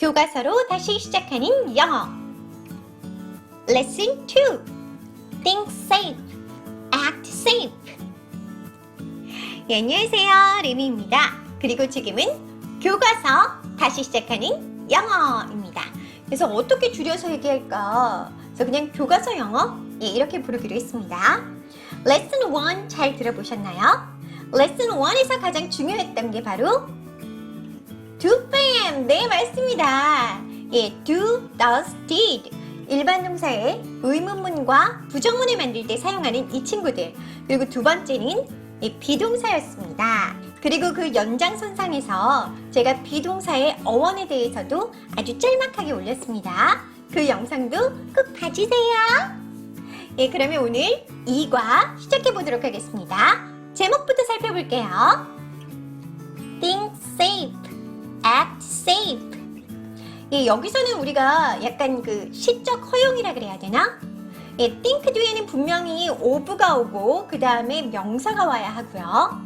교과서로 다시 시작하는 영어. Lesson 2. Think safe. Act safe. 예, 안녕하세요. 레미입니다. 그리고 지금은 교과서 다시 시작하는 영어입니다. 그래서 어떻게 줄여서 얘기할까? 그래서 그냥 교과서 영어 예, 이렇게 부르기로 했습니다. 레슨 1 잘 들어보셨나요? 레슨 1에서 가장 중요했던 게 바로 bam 네 맞습니다. 예 do does did 일반 동사의 의문문과 부정문을 만들 때 사용하는 이 친구들. 그리고 두 번째는 이 비동사였습니다. 그리고 그 연장선상에서 제가 비동사의 어원에 대해서도 아주 짤막하게 올렸습니다. 그 영상도 꼭 봐주세요. 예 그러면 오늘 2과 시작해 보도록 하겠습니다. 제목부터 살펴볼게요. Think safe act safe. 예, 여기서는 우리가 약간 그 시적 허용이라 그래야 되나? 예, think 뒤에는 분명히 of가 오고 그 다음에 명사가 와야 하고요.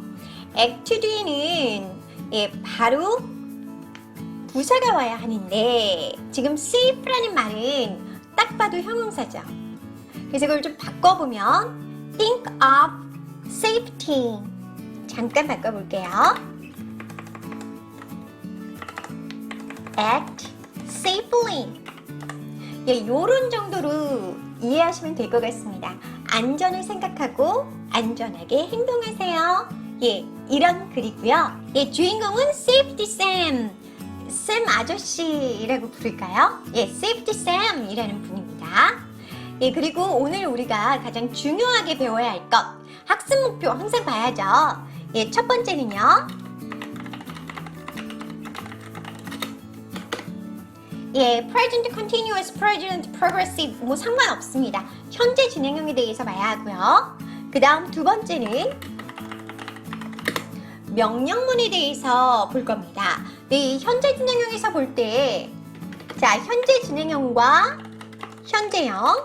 act 뒤에는 예, 바로 부사가 와야 하는데 지금 safe라는 말은 딱 봐도 형용사죠. 그래서 그걸 좀 바꿔보면 think of safety. 잠깐 바꿔볼게요. Act safely. 예, 요런 정도로 이해하시면 될 것 같습니다. 안전을 생각하고 안전하게 행동하세요. 예, 이런 글이고요. 예, 주인공은 Safety Sam. 샘 아저씨라고 부를까요? 예, Safety Sam이라는 분입니다. 예, 그리고 오늘 우리가 가장 중요하게 배워야 할 것. 학습 목표 항상 봐야죠. 예, 첫 번째는요. 예, present continuous, present progressive 뭐 상관없습니다. 현재 진행형에 대해서 봐야 하고요. 그 다음 두 번째는 명령문에 대해서 볼 겁니다. 네, 현재 진행형에서 볼 때, 자, 현재 진행형과 현재형,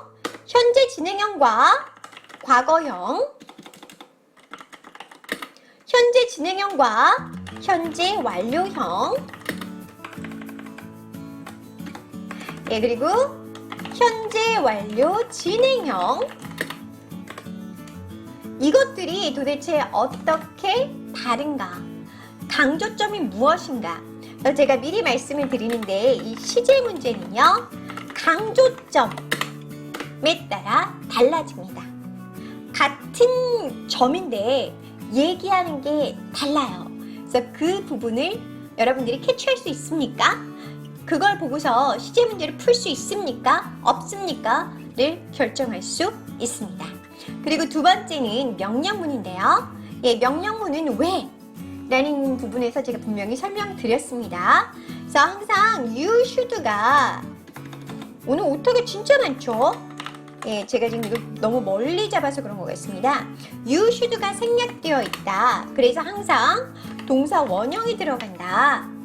현재 진행형과 과거형, 현재 진행형과 현재 완료형, 예, 그리고 현재 완료 진행형 이것들이 도대체 어떻게 다른가? 강조점이 무엇인가? 제가 미리 말씀을 드리는데 이 시제 문제는요. 강조점에 따라 달라집니다. 같은 점인데 얘기하는 게 달라요. 그래서 그 부분을 여러분들이 캐치할 수 있습니까? 그걸 보고서 시제 문제를 풀 수 있습니까? 없습니까? 를 결정할 수 있습니다. 그리고 두 번째는 명령문인데요. 예, 명령문은 왜? 라는 부분에서 제가 분명히 설명드렸습니다. 그래서 항상 you should가 오늘 오타가 진짜 많죠? 예, 제가 지금 이거 너무 멀리 잡아서 그런 것 같습니다. you should가 생략되어 있다. 그래서 항상 동사 원형이 들어간다.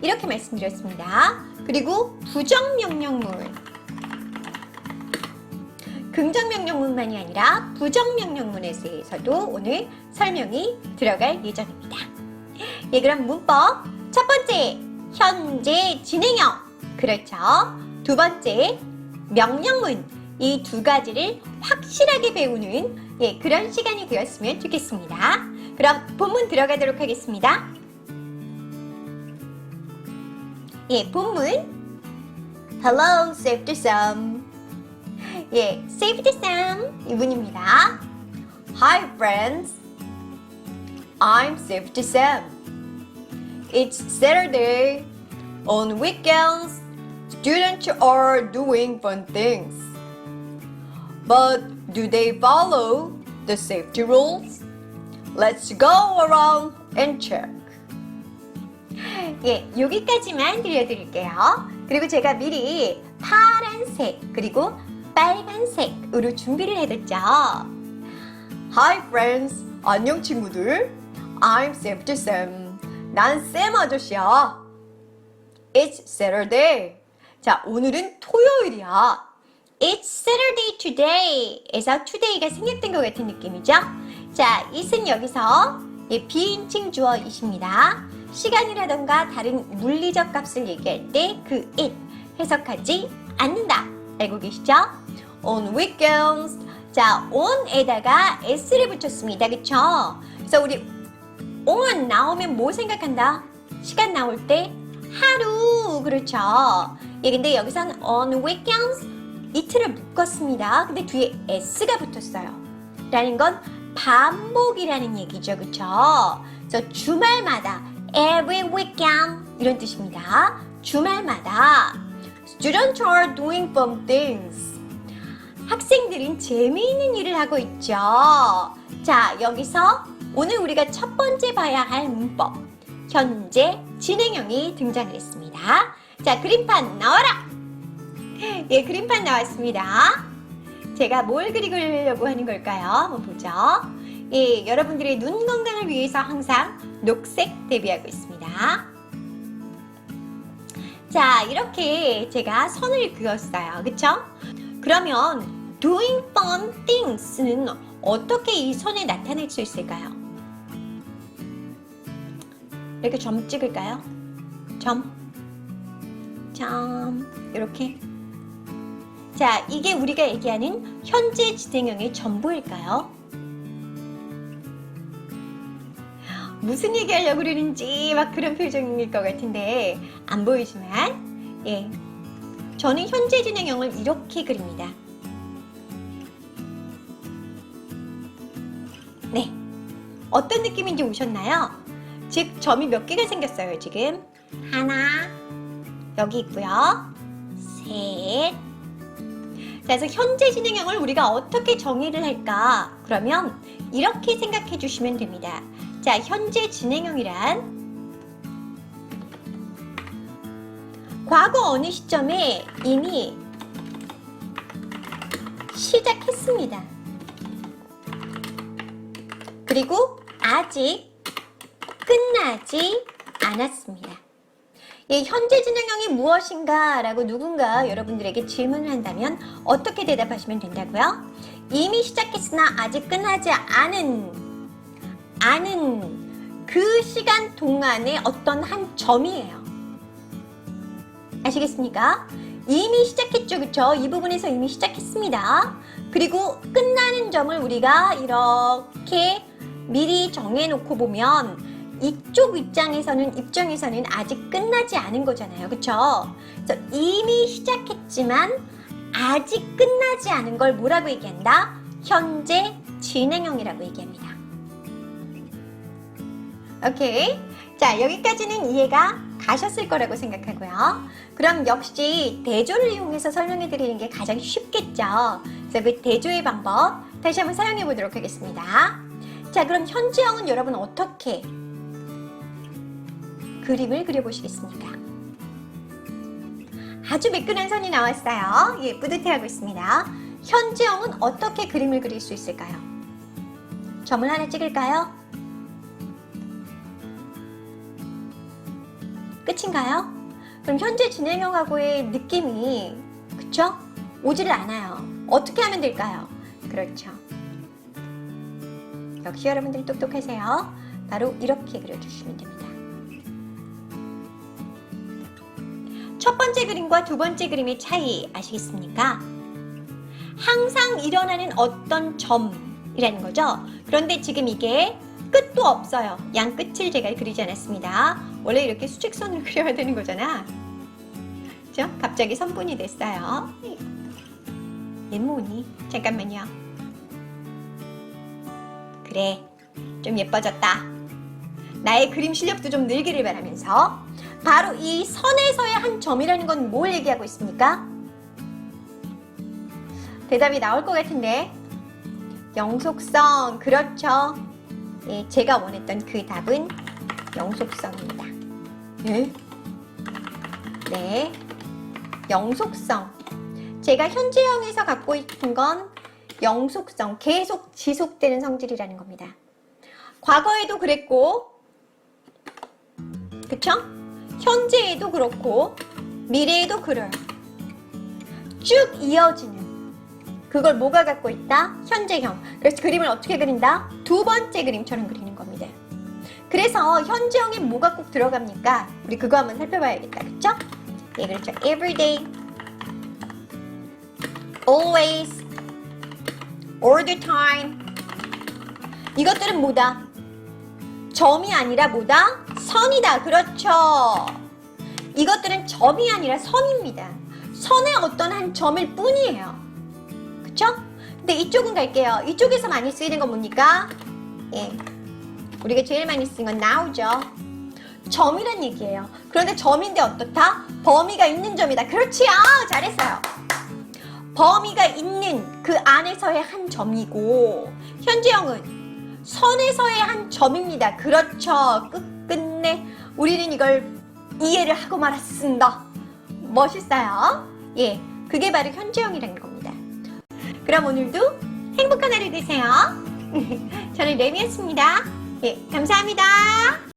이렇게 말씀드렸습니다. 그리고 부정명령문. 긍정명령문만이 아니라 부정명령문에 대해서도 오늘 설명이 들어갈 예정입니다. 예, 그럼 문법. 첫 번째, 현재 진행형. 그렇죠. 두 번째, 명령문. 이 두 가지를 확실하게 배우는 예, 그런 시간이 되었으면 좋겠습니다. 그럼 본문 들어가도록 하겠습니다. 예, 본문. Hello, Safety Sam. 예, Safety Sam 이분입니다. Hi, friends. I'm Safety Sam. It's Saturday. On weekends, students are doing fun things. But do they follow the safety rules? Let's go around and check. 예, 여기까지만 들려드릴게요. 그리고 제가 미리 파란색 그리고 빨간색으로 준비를 해뒀죠. Hi friends, 안녕 친구들. I'm Sam. 난쌤 아저씨야. It's Saturday. 자, 오늘은 토요일이야. It's Saturday today. 에서 today가 생략된 것 같은 느낌이죠? 자, it은 여기서 예, 비인칭 주어이십니다. 시간이라던가 다른 물리적 값을 얘기할 때 그 it 해석하지 않는다. 알고 계시죠? On weekends. 자, on에다가 s를 붙였습니다. 그쵸? 그래서 우리 on 나오면 뭐 생각한다? 시간 나올 때 하루. 그렇죠? 예, 근데 여기서는 on weekends 이틀을 묶었습니다. 근데 뒤에 s가 붙었어요. 라는 건 반복이라는 얘기죠. 그쵸? 그래서 주말마다 every weekend 이런 뜻입니다. 주말마다 students are doing fun things. 학생들은 재미있는 일을 하고 있죠. 자, 여기서 오늘 우리가 첫 번째 봐야 할 문법. 현재 진행형이 등장을 했습니다. 자, 그림판 나와라! 예, 그림판 나왔습니다. 제가 뭘 그리려고 하는 걸까요? 한번 보죠. 예, 여러분들의 눈 건강을 위해서 항상 녹색 대비하고 있습니다. 자, 이렇게 제가 선을 그었어요. 그쵸? 그러면 doing fun things는 어떻게 이 선에 나타낼 수 있을까요? 이렇게 점 찍을까요? 점, 점, 이렇게. 자, 이게 우리가 얘기하는 현재 진행형의 전부일까요? 무슨 얘기하려고 그러는지 막 그런 표정일 것 같은데 안 보이지만 예 저는 현재 진행형을 이렇게 그립니다 네 어떤 느낌인지 오셨나요? 즉 점이 몇 개가 생겼어요 지금 하나 여기 있고요 셋 자, 그래서 현재 진행형을 우리가 어떻게 정의를 할까? 그러면 이렇게 생각해 주시면 됩니다. 자, 현재 진행형이란 과거 어느 시점에 이미 시작했습니다. 그리고 아직 끝나지 않았습니다. 이 현재 진행형이 무엇인가 라고 누군가 여러분들에게 질문을 한다면 어떻게 대답하시면 된다고요? 이미 시작했으나 아직 끝나지 않은 아는 그 시간 동안의 어떤 한 점이에요. 아시겠습니까? 이미 시작했죠, 그쵸? 이 부분에서 이미 시작했습니다. 그리고 끝나는 점을 우리가 이렇게 미리 정해놓고 보면 이쪽 입장에서는 입장에서는 아직 끝나지 않은 거잖아요, 그쵸? 그래서 이미 시작했지만 아직 끝나지 않은 걸 뭐라고 얘기한다? 현재 진행형이라고 얘기합니다. 오케이. 자, 여기까지는 이해가 가셨을 거라고 생각하고요. 그럼 역시 대조를 이용해서 설명해 드리는 게 가장 쉽겠죠. 그래서 그 대조의 방법 다시 한번 사용해 보도록 하겠습니다. 자, 그럼 현지형은 여러분 어떻게 그림을 그려보시겠습니까? 아주 매끈한 선이 나왔어요. 예, 뿌듯해하고 있습니다. 현지형은 어떻게 그림을 그릴 수 있을까요? 점을 하나 찍을까요? 끝인가요? 그럼 현재 진행형하고의 느낌이 그쵸? 오지를 않아요. 어떻게 하면 될까요? 그렇죠. 역시 여러분들이 똑똑하세요. 바로 이렇게 그려주시면 됩니다. 첫 번째 그림과 두 번째 그림의 차이 아시겠습니까? 항상 일어나는 어떤 점이라는 거죠. 그런데 지금 이게 끝도 없어요. 양 끝을 제가 그리지 않았습니다. 원래 이렇게 수직선을 그려야 되는 거잖아. 그죠? 갑자기 선분이 됐어요. 얘 뭐니? 잠깐만요. 그래, 좀 예뻐졌다. 나의 그림 실력도 좀 늘기를 바라면서 바로 이 선에서의 한 점이라는 건 뭘 얘기하고 있습니까? 대답이 나올 것 같은데 영속성 그렇죠 예, 제가 원했던 그 답은 영속성입니다 네? 네 영속성 제가 현재형에서 갖고 있는 건 영속성 계속 지속되는 성질이라는 겁니다 과거에도 그랬고 그쵸? 현재에도 그렇고 미래에도 그래요. 쭉 이어지는 그걸 뭐가 갖고 있다? 현재형. 그래서 그림을 어떻게 그린다? 두 번째 그림처럼 그리는 겁니다. 그래서 현재형에 뭐가 꼭 들어갑니까? 우리 그거 한번 살펴봐야겠다. 그쵸? 예, 그렇죠. everyday, always, all the time. 이것들은 뭐다? 점이 아니라 뭐다? 선이다. 그렇죠. 이것들은 점이 아니라 선입니다. 선의 어떤 한 점일 뿐이에요. 그쵸? 근데 이쪽은 갈게요. 이쪽에서 많이 쓰이는 건 뭡니까? 예. 우리가 제일 많이 쓰는 건 now죠. 점이란 얘기예요. 그런데 점인데 어떻다? 범위가 있는 점이다. 그렇지. 아, 잘했어요. 범위가 있는 그 안에서의 한 점이고 현재형은 선에서의 한 점입니다. 그렇죠. 끝끝내 우리는 이걸 이해를 하고 말았습니다. 멋있어요. 예, 그게 바로 현재형이라는 겁니다. 그럼 오늘도 행복한 하루 되세요. 저는 레미였습니다. 예, 감사합니다.